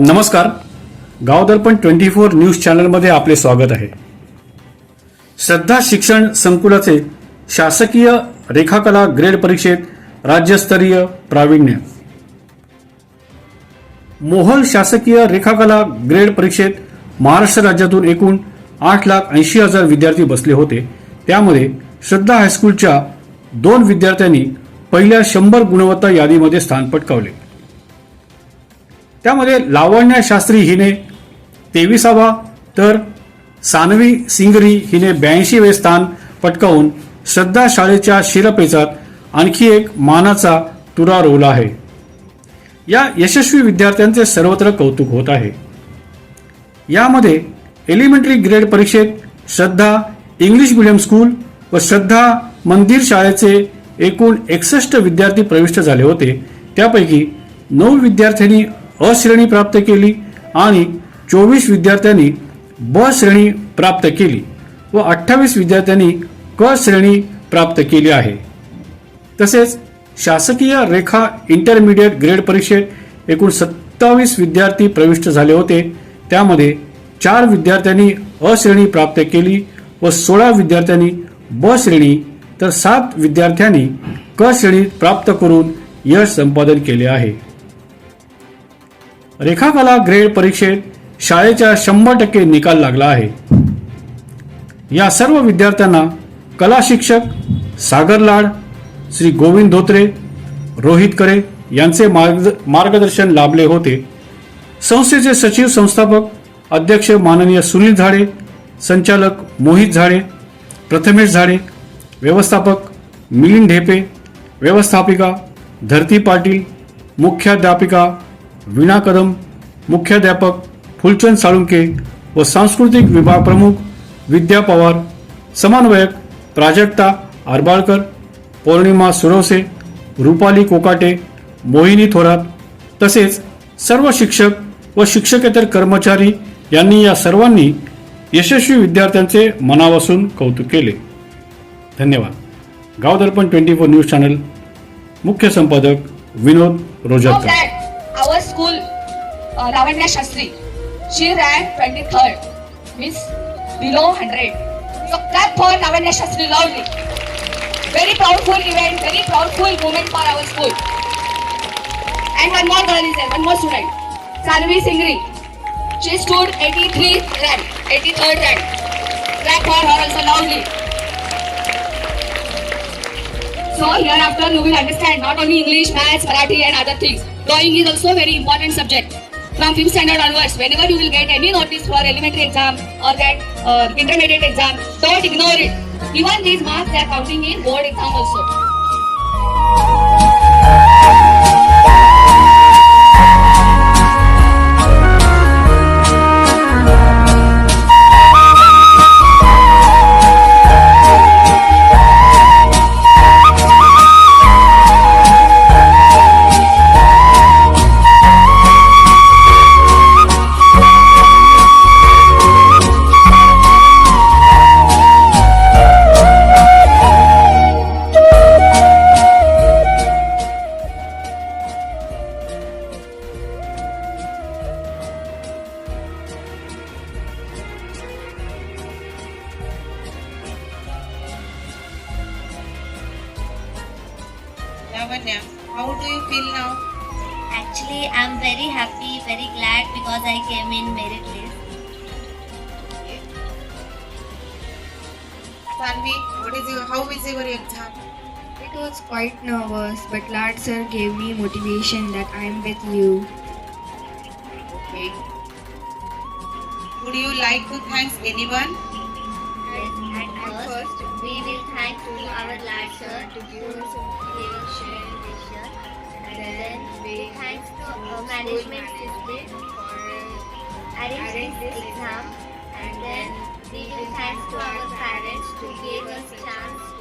नमस्कार. Gavdarpan twenty four news चॅनलमध्ये आपले स्वागत आहे. श्रद्धा शिक्षण संकुलाचे शासकीय रेखाकला ग्रेड परीक्षेत राज्यस्तरीय प्रावीण्य. मोहल शासकीय रेखाकला ग्रेड परीक्षेत महाराष्ट्र राज्यातून एकूण आठ लाख ऐंशी हजार विद्यार्थी बसले होते. त्यामध्ये श्रद्धा हायस्कूलच्या दोन विद्यार्थ्यांनी पहिल्या शंभर गुणवत्ता यादीमध्ये स्थान पटकावले. त्यामध्ये लावण्या शास्त्री हिने तेविसावा तर सानवी सिंगरी हिने ब्याऐंशीवे स्थान पटकावून श्रद्धा शाळेच्या शिरपेचात आणखी एक मानाचा तुरा रोवला आहे. या यशस्वी विद्यार्थ्यांचे सर्वत्र कौतुक होत आहे. यामध्ये एलिमेंटरी ग्रेड परीक्षेत श्रद्धा इंग्लिश मिडियम स्कूल व श्रद्धा मंदिर शाळेचे एकूण एकसष्ट विद्यार्थी प्रविष्ट झाले होते. त्यापैकी नऊ विद्यार्थ्यांनी अ श्रेणी प्राप्त केली आणि चोवीस विद्यार्थ्यांनी ब श्रेणी प्राप्त केली व अठ्ठावीस विद्यार्थ्यांनी क श्रेणी प्राप्त केली आहे. तसेच शासकीय रेखा इंटरमिडिएट ग्रेड परीक्षेत एकूण सत्तावीस विद्यार्थी प्रविष्ट झाले होते. त्यामध्ये चार विद्यार्थ्यांनी अ श्रेणी प्राप्त केली व सोळा विद्यार्थ्यांनी ब श्रेणी तर सात विद्यार्थ्यांनी क श्रेणी प्राप्त करून यश संपादन केले आहे. रेखाकला ग्रेड परीक्षेत शाळेच्या शंभर टक्के निकाल लागला आहे. या सर्व विद्यार्थ्यांना कला शिक्षक सागर लाड श्री गोविंद धोत्रे रोहित करे यांचे मार्ग मार्गदर्शन लाभले होते. संस्थेचे सचिव संस्थापक अध्यक्ष माननीय सुनील झाडे संचालक मोहित झाडे प्रथमेश झाडे व्यवस्थापक मिलिंद ढेपे व्यवस्थापिका धरती पाटील मुख्याध्यापिका वीणा कदम मुख्याध्यापक फुलचंद साळुंके व सांस्कृतिक विभाग प्रमुख विद्या पवार समन्वयक प्राजक्ता आरबाळकर पौर्णिमा सुरवसे रुपाली कोकाटे मोहिनी थोरात तसेच सर्व शिक्षक व शिक्षकेतर कर्मचारी यांनी या सर्वांनी यशस्वी विद्यार्थ्यांचे मनापासून कौतुक केले. धन्यवाद. Gavdarpan twenty four news channel मुख्य संपादक विनोद Know रोजरकर हो, uh, Lavanya Shastri, she ranked 23rd, means below 100. So clap for Lavanya Shastri loudly. Very proudful event, very proudful moment for our school. And one more girl is there, one more student, Sanvi Singri. She stood 83rd rank, 83rd rank. Clap for her also loudly. So hereafter you will understand not only English, Maths, Marathi and other things. Drawing is also a very important subject. From 5th standard onwards, whenever you will get any notice for elementary exam or that uh, intermediate exam, don't ignore it. Even these marks they are counting in board exam also. Lavanya, how do you feel now? Actually, I'm very happy, very glad because I came in merit list. Sanvi, what is your, how is your exam? It was quite nervous, but Lad sir gave me motivation that I am with you. Okay. Would you like to thank anyone? Yes, at first, we will thank to our lad sir to give us motivation, and then we thanks to our management system for arranging this exam, and then we will thanks to our parents to give us chance